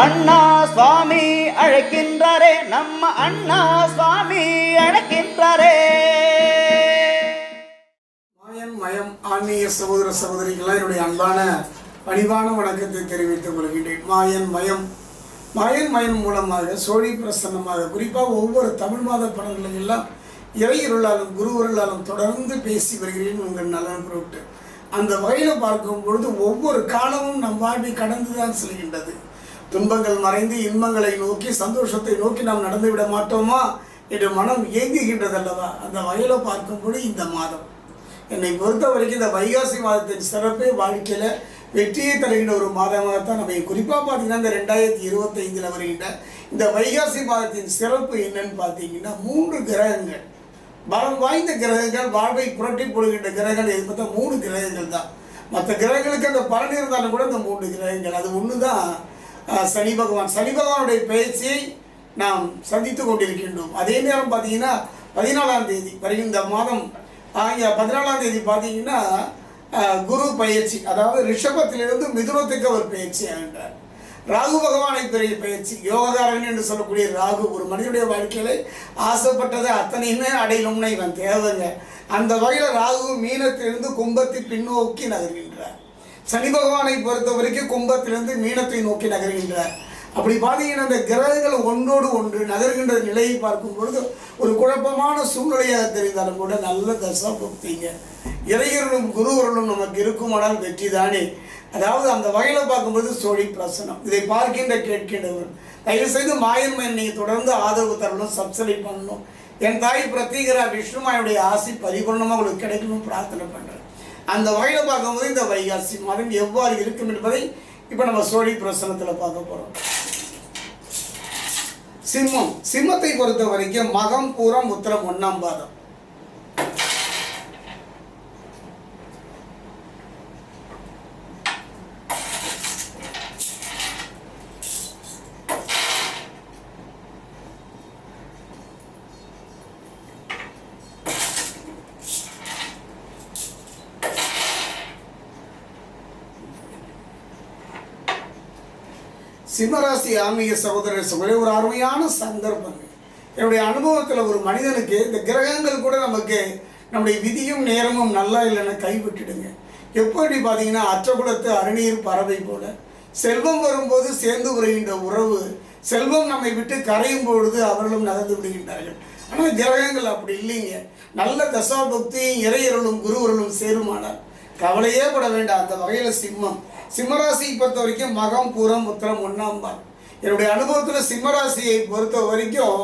அண்ணா சுவாமி அழைக்கின்றாரே நம்ம அண்ணா சுவாமி அழைக்கின்றாரே. மாயன் மயம் ஆன்மீக சகோதர சகோதரிகளாம் என்னுடைய அன்பான பணிவான வணக்கத்தை தெரிவித்துக் கொள்கின்றேன். மாயன் மயம். மாயன் மயம் மூலமாக சோழி பிரசன்னமாக குறிப்பாக ஒவ்வொரு தமிழ் மாத படங்களும் எல்லாம் இறையருளாலும் குருவருளாலும் தொடர்ந்து பேசி வருகிறேன் உங்கள் நலன் பொருட்டு. அந்த வகையில் பார்க்கும் பொழுது ஒவ்வொரு காலமும் நம் வாழ்வை கடந்து தான் செல்கின்றது. துன்பங்கள் மறைந்து இன்பங்களை நோக்கி சந்தோஷத்தை நோக்கி நாம் நடந்து விட மாட்டோமா என்று மனம் இயங்குகின்றதல்லவா அந்த வகையில் பார்க்கும்போது இந்த மாதம். என்னை பொறுத்த வரைக்கும் இந்த வைகாசி மாதத்தின் சிறப்பே வாழ்க்கையில் வெற்றியை தருகின்ற ஒரு மாதமாக தான் நம்ம குறிப்பாக பார்த்தீங்கன்னா இந்த ரெண்டாயிரத்தி இருபத்தைந்தில் வருகின்ற இந்த வைகாசி மாதத்தின் சிறப்பு என்னன்னு பார்த்தீங்கன்னா மூன்று கிரகங்கள். பலம் வாய்ந்த கிரகங்கள் வாழ்வை புரட்டி போடுகின்ற கிரகங்கள் இது பார்த்தா மூணு கிரகங்கள் தான். மற்ற கிரகங்களுக்கு அந்த பலன் இருந்தாலும் கூட இந்த மூன்று கிரகங்கள். அது ஒன்று தான் சனி பகவான். சனி பகவானுடைய பயிற்சியை நாம் சந்தித்து கொண்டிருக்கின்றோம். அதே நேரம் பார்த்தீங்கன்னா பதினாலாம் தேதி வருகின்ற இந்த மாதம் ஆகிய பதினாலாம் தேதி பார்த்தீங்கன்னா குரு பயிற்சி அதாவது ரிஷபத்திலிருந்து மிதுனத்துக்கு அவர் பயிற்சி ஆகின்றார். ராகு பகவானை பெரிய பயிற்சி யோகதாரன் என்று சொல்லக்கூடிய ராகு ஒரு மனிதனுடைய வாழ்க்கையில ஆசைப்பட்டதை அத்தனையுமே அடையணும்னு இவன் தேவைங்க. அந்த வகையில் ராகு மீனத்திலிருந்து கும்பத்தை பின்னோக்கி நகர்கின்றார். சனி பகவானை பொறுத்த வரைக்கும் கும்பத்திலிருந்து மீனத்தை நோக்கி நகர்கின்றார். அப்படி பார்த்தீங்கன்னா இந்த கிரகங்கள் ஒன்றோடு ஒன்று நகர்கின்ற நிலையை பார்க்கும் பொழுது ஒரு குழப்பமான சூழ்நிலையாக தெரிந்தாலும் கூட நல்ல தசா புக்திங்க இறையர்களும் குருவர்களும் நமக்கு இருக்குமானால் வெற்றி தானே அதாவது அந்த வகையில் பார்க்கும்போது சோழி பிரசனம் இதை பார்க்கின்ற கேட்கின்றவர் தயவு செய்து மாயன்மை நீங்கள் தொடர்ந்து ஆதரவு தரணும் சப்ஸ்கிரைப் பண்ணணும். என் தாய் பிரத்யேகரா விஷ்ணுமாயுடைய ஆசை பரிபூர்ணமாக உங்களுக்கு கிடைக்கணும்னு பிரார்த்தனை பண்ணுறேன் அந்த வகையில் பார்க்கும்போது இந்த வைகாசி மாதம் எவ்வாறு இருக்கும் என்பதை இப்போ நம்ம சோழி பிரசனத்தில் பார்க்க போகிறோம் சிம்மம். சிம்மத்தை பொறுத்த வரைக்கும் மகம் பூரம் உத்தரம் ஒன்னாம் பாதம். சிம்மராசி ஆன்மீக சகோதரர் சகோதரி ஒரு அருமையான சந்தர்ப்பம். என்னுடைய அனுபவத்தில் ஒரு மனிதனுக்கு இந்த கிரகங்கள் கூட நமக்கு நம்முடைய விதியும் நேரமும் நல்லா இல்லைன்னு கைவிட்டுடுங்க. எப்படி பார்த்தீங்கன்னா அச்சகுலத்து அருநீர் பறவை போல. செல்வம் வரும்போது சேர்ந்து உரைகின்ற உறவு செல்வம் நம்மை விட்டு கரையும் பொழுது அவர்களும் நகர்ந்து விடுகின்றார்கள். ஆனால் கிரகங்கள் அப்படி இல்லைங்க. நல்ல தசாபக்தியும் இறையருளும் குருவருளும் சேருமானார் கவலையே பட வேண்டாம். அந்த வகையில் சிம்மம் சிம்மராசியை பொறுத்த வரைக்கும் மகம் பூரம் உத்திரம் ஒன்றாம் பால். என்னுடைய அனுபவத்தில் சிம்மராசியை பொறுத்த வரைக்கும்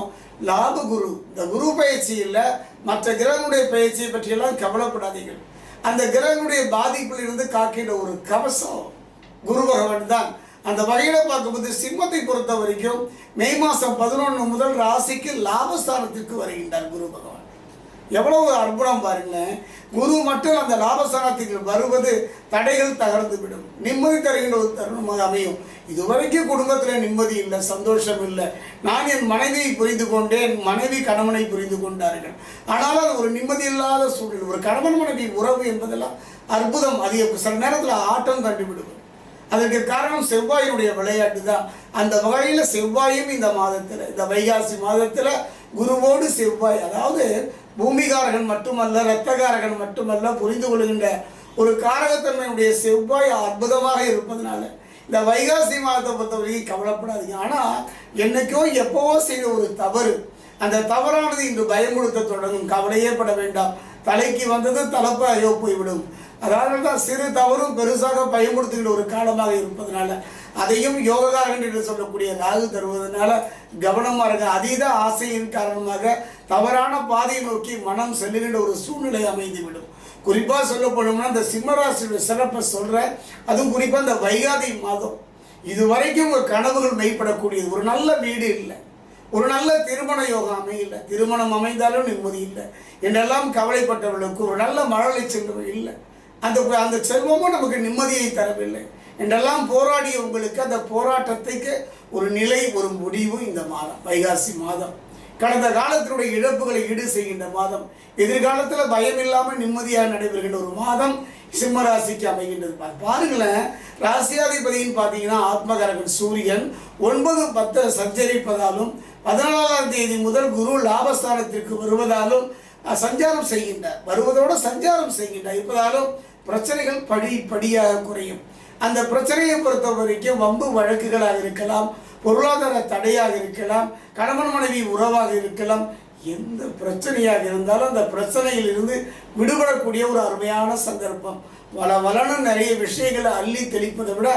லாப குரு. இந்த குரு பயிற்சி இல்லை. மற்ற கிரகனுடைய பயிற்சியை பற்றியெல்லாம் கவலைப்படாதீர்கள். அந்த கிரகனுடைய பாதிப்பில் இருந்து காக்கின்ற ஒரு கவசம் குரு பகவான் தான். அந்த வகையில் பார்க்கும்போது சிம்மத்தை பொறுத்த வரைக்கும் மே மாதம் பதினொன்று முதல் ராசிக்கு லாபஸ்தானத்திற்கு வருகின்றார் குரு பகவான். எவ்வளவு அற்புதம் பாருங்க. குரு மட்டும் அந்த லாபஸ்தானத்துக்கு வருவது தடைகள் தகர்ந்து விடும் நிம்மதி தருகின்ற ஒரு தருணமாக அமையும். இதுவரைக்கும் குடும்பத்தில் நிம்மதி இல்லை சந்தோஷம் இல்லை. நான் என் மனைவியை புரிந்து கொண்டேன் மனைவி கணவனை புரிந்து கொண்டார்கள். ஆனால் அது ஒரு நிம்மதி இல்லாத சூழல் ஒரு கணவன் மனைவி உறவு என்பதெல்லாம் அற்புதம். அது சில நேரத்தில் ஆட்டம் கண்டுவிடுவது அதற்கு காரணம் செவ்வாயினுடைய விளையாட்டு தான். அந்த வகையில் செவ்வாயும் இந்த மாதத்தில் இந்த வைகாசி மாதத்தில் குருவோடு செவ்வாய் அதாவது பூமிகாரகன் மட்டுமல்ல இரத்தகாரகன் மட்டுமல்ல புரிந்து கொள்கின்ற ஒரு காரகத்தன்மையுடைய செவ்வாய் அற்புதமாக இருப்பதனால இந்த வைகாசி மாதத்தை பொறுத்தவரைக்கும் கவலைப்படாதீங்க. ஆனால் என்னைக்கோ எப்போவோ செய்த ஒரு தவறு. அந்த தவறானது இன்று பயமுறுத்த தொடங்கும். கவலையே பட வேண்டாம். தலைக்கு வந்தது தலைப்பு ஐயோ போய்விடும். அதனால தான் சிறு தவறும் பெருசாக பயன்படுத்துகின்ற ஒரு காலமாக இருப்பதனால அதையும் யோககாரகன் என்று சொல்லக்கூடிய ராகு தருவதனால கவனமாக இருங்க. அதீத ஆசையின் காரணமாக தவறான பாதையை நோக்கி மனம் செல்லுகின்ற ஒரு சூழ்நிலை அமைந்துவிடும். குறிப்பாக சொல்ல போனோம்னா இந்த சிம்மராசியுடைய சிறப்பை சொல்கிறேன் அதுவும் குறிப்பாக இந்த வைகாதி மாதம். இது வரைக்கும் உங்கள் கனவுகள் மெய்ப்படக்கூடியது. ஒரு நல்ல வீடு இல்லை. ஒரு நல்ல திருமண யோகம் அமையல. திருமணம் அமைந்தாலும் நிம்மதி இல்லை. என்றெல்லாம் கவலைப்பட்டவர்களுக்கு ஒரு நல்ல மழலை செல்வம் இல்லை. அந்த அந்த செல்வமும் நமக்கு நிம்மதியை தரவில்லை. என்றெல்லாம் போராடிய உங்களுக்கு அந்த போராட்டத்துக்கு ஒரு நிலை ஒரு முடிவு இந்த மாதம் வைகாசி மாதம். கடந்த காலத்தினுடைய இழப்புகளை ஈடு செய்கின்ற மாதம். எதிர்காலத்தில் பயம் இல்லாமல் நிம்மதியாக நடைபெறுகின்ற ஒரு மாதம் சிம்ம ராசிக்கு அமைகின்றது பாருங்களேன் ராசியாதிபதியின் பார்த்தீங்கன்னா ஆத்மகரகன் சூரியன். ஒன்பது பத்து சஞ்சரிப்பதாலும் பதினாலாம் தேதி முதல் குரு லாபஸ்தானத்திற்கு வருவதாலும் சஞ்சாரம் செய்கின்றார். வருவதோடு சஞ்சாரம் செய்கின்றார். இருப்பதாலும் பிரச்சனைகள் படி படியாக குறையும். அந்த பிரச்சனையை பொறுத்த வரைக்கும் வம்பு வழக்குகளாக இருக்கலாம் பொருளாதார தடையாக இருக்கலாம் கணவன் மனைவி உறவாக இருக்கலாம் எந்த பிரச்சனையாக இருந்தாலும் அந்த பிரச்சனையிலிருந்து விடுபடக்கூடிய ஒரு அருமையான சந்தர்ப்பம். வள வளன்னு நிறைய விஷயங்களை அள்ளி தெளிப்பதை விட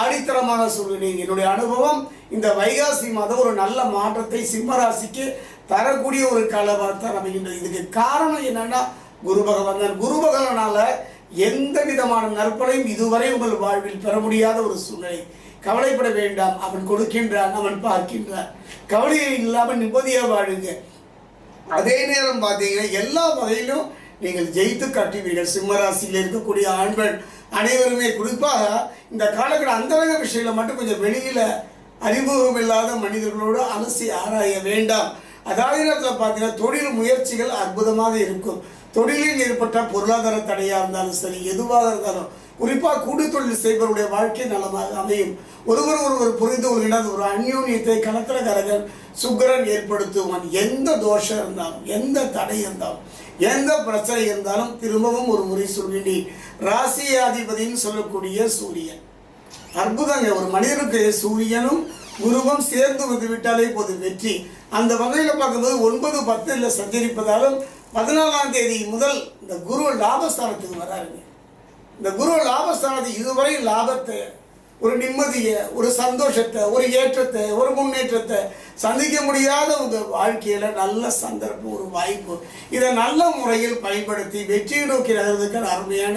ஆடித்தரமாக சொல்கிறேன் என்னுடைய அனுபவம் இந்த வைகாசி மாதம் ஒரு நல்ல மாற்றத்தை சிம்மராசிக்கு தரக்கூடிய ஒரு காலமாக அமைகின்றது. இதுக்கு காரணம் என்னன்னா குரு பகவான் தான். குரு பகவானால எந்த விதமான நற்பலையும் இதுவரை உங்கள் வாழ்வில் பெற முடியாத ஒரு சூழ்நிலை. கவலைப்பட வேண்டாம் அவன் கொடுக்கின்றான் அவன் பார்க்கின்றான். கவலையை இல்லாமல் நிம்மதியாக வாழுங்க. அதே நேரம் பார்த்தீங்கன்னா எல்லா வகையிலும் நீங்கள் ஜெயித்து காட்டுவீர்கள். சிம்மராசியில் இருக்கக்கூடிய ஆண்கள் அனைவருமே குறிப்பாக இந்த காலகட்ட அந்தரங்க விஷயங்கள மட்டும் கொஞ்சம் வெளியில் அறிமுகம் இல்லாத மனிதர்களோடு அலசி ஆராய வேண்டாம். அதாவது நேரத்தில் பார்த்தீங்கன்னா தொழில் முயற்சிகள் அற்புதமாக இருக்கும். தொழிலில் ஏற்பட்ட பொருளாதார தடையாக இருந்தாலும் சரி எதுவாக இருந்தாலும் குறிப்பாக கூடு தொழில் செய்பவருடைய வாழ்க்கை நலமாக அமையும். ஒருவர் ஒருவர் புரிந்து கொள்கின்ற ஒரு அந்யோன்யத்தை கலத்திரகரகன் சுக்கிரன் ஏற்படுத்துவான். எந்த தோஷம் இருந்தாலும் எந்த தடை இருந்தாலும் எந்த பிரச்சனை இருந்தாலும் திரும்பவும் ஒரு முறை சொல்கின்றேன் ராசியாதிபதின்னு சொல்லக்கூடிய சூரியன். அற்புதங்க ஒரு மனிதனுக்கு சூரியனும் குருவும் சேர்ந்து வந்து விட்டாலே போது வெற்றி. அந்த வகையில் பார்க்கும்போது ஒன்பது பத்தில் சஞ்சரிப்பதாலும் பதினாலாம் தேதி முதல் இந்த குரு லாபஸ்தானத்துக்கு வராருங்க. இந்த குரு லாபஸ்தானத்து இதுவரை லாபத்தை ஒரு நிம்மதியை ஒரு சந்தோஷத்தை ஒரு ஏற்றத்தை ஒரு முன்னேற்றத்தை சந்திக்க முடியாத உங்கள் வாழ்க்கையில் நல்ல சந்தர்ப்பம் ஒரு வாய்ப்பு. இதை நல்ல முறையில் பயன்படுத்தி வெற்றியை நோக்கி நகர்றதுக்கான அருமையான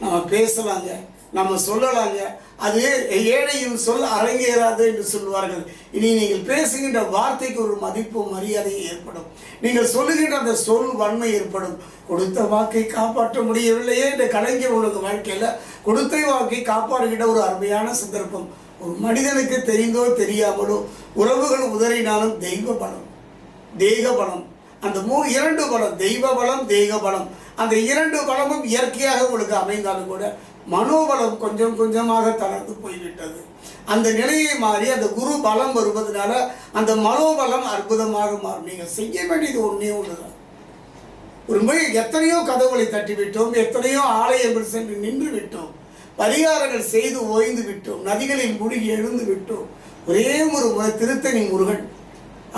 நம்ம பேசலாங்க. நம்ம சொல்லலாங்க. அது ஏழையின் சொல் அரங்கேறாது என்று சொல்வார்கள் இனி நீங்கள் பேசுகின்ற வார்த்தைக்கு ஒரு மதிப்பும் மரியாதை ஏற்படும். நீங்கள் சொல்லுகின்ற அந்த சொல் வன்மை ஏற்படும். கொடுத்த வாக்கை காப்பாற்ற முடியவில்லையே இந்த கலைஞர் உனக்கு வாழ்க்கையில் கொடுத்த வாக்கை காப்பாடுகின்ற ஒரு அருமையான சந்தர்ப்பம். ஒரு மனிதனுக்கு தெரிந்தோ தெரியாமலோ உறவுகள் உதறினாலும் தெய்வ பலம் தேக பலம். அந்த மூ இரண்டு பலம் தெய்வ பலம் தேக பலம். அந்த இரண்டு பலமும் இயற்கையாக உங்களுக்கு அமைந்தாலும் கூட மனோபலம் கொஞ்சம் கொஞ்சமாக தளர்ந்து போய்விட்டது. அந்த நிலையை மாறி அந்த குரு பலம் வருவதனால அந்த மனோபலம் அற்புதமாக மாறும். நீங்கள் செய்ய வேண்டியது ஒன்றே ஒன்றுதான் ஒரு முறை எத்தனையோ கதவுகளை தட்டி விட்டோம் எத்தனையோ ஆலயங்கள் சென்று நின்று விட்டோம். பரிகாரங்கள் செய்து ஓய்ந்து விட்டோம் நதிகளில் முழுகி எழுந்து விட்டோம். ஒரே ஒரு முறை திருத்தணி முருகன்.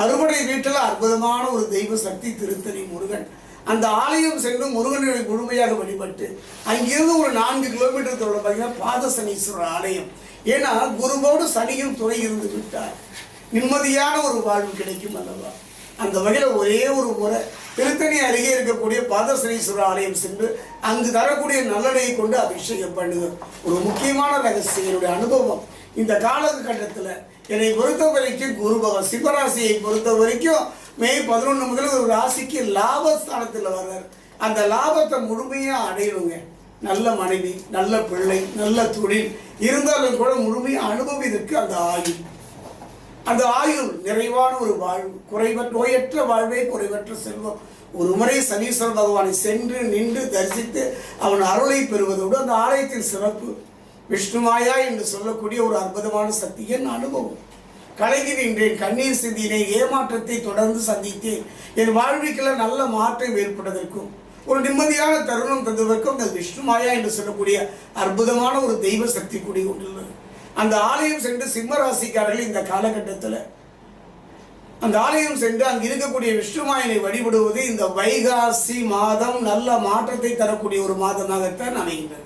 அறுவடை வீட்டில் அற்புதமான ஒரு தெய்வ சக்தி திருத்தணி முருகன். அந்த ஆலயம் சென்று முருகனை முழுமையாக வழிபட்டு அங்கிருந்து ஒரு நான்கு கிலோமீட்டர் தொலைவில் பார்த்தீங்கன்னா பாதசனீஸ்வரர் ஆலயம். ஏன்னா குருவோடு சனியும் துணை இருந்து விட்டார். நிம்மதியான ஒரு வாழ்வு கிடைக்கும் அல்லவா? அந்த வகையில் ஒரே ஒரு முறை திருத்தணி அருகே இருக்கக்கூடிய பாதசனீஸ்வரர் ஆலயம் சென்று அங்கு தரக்கூடிய நல்லடையை கொண்டு அபிஷேகம் பண்ணுங்க ஒரு முக்கியமான ரகசியம் என்னுடைய அனுபவம். இந்த காலகட்டத்தில் என்னை பொறுத்த வரைக்கும் குருபவன் சிவராசியை பொறுத்த வரைக்கும் மே பதினொன்று முதல் ஒரு ராசிக்கு லாபஸ்தானத்தில் வர்றார். அந்த லாபத்தை முழுமையாக அடையணுங்க. நல்ல மனைவி நல்ல பிள்ளை நல்ல தொழில். இருந்தாலும் கூட முழுமையாக அனுபவிதற்கு அந்த ஆயுள். அந்த ஆயுள் நிறைவான ஒரு வாழ்வு. குறைவற்ற நோயற்ற வாழ்வே குறைவற்ற செல்வம். ஒரு முறை சனீஸ்வர பகவானை சென்று நின்று தரிசித்து அவன் அருளை பெறுவதோடு அந்த ஆலயத்தின் சிறப்பு. விஷ்ணுமாயா என்று சொல்லக்கூடிய ஒரு அற்புதமான சக்தியின் அனுபவம். கலங்கி நின்றேன். கண்ணீர் சிந்தினேன். ஏமாற்றத்தை தொடர்ந்து சந்தித்தேன். என் வாழ்விக்கெல்லாம் நல்ல மாற்றம் ஏற்பட்டதற்கும் ஒரு நிம்மதியான தருணம் தந்ததற்கும் அந்த விஷ்ணுமாயா என்று சொல்லக்கூடிய அற்புதமான ஒரு தெய்வ சக்தி கூடி கொண்டுள்ளது. அந்த ஆலயம் சென்று சிம்ம ராசிக்காரர்கள் இந்த காலகட்டத்தில் அந்த ஆலயம் சென்று அங்கு இருக்கக்கூடிய விஷ்ணுமாயனை வழிபடுவது இந்த வைகாசி மாதம் நல்ல மாற்றத்தை தரக்கூடிய ஒரு மாதமாகத்தான் அமைகின்றது.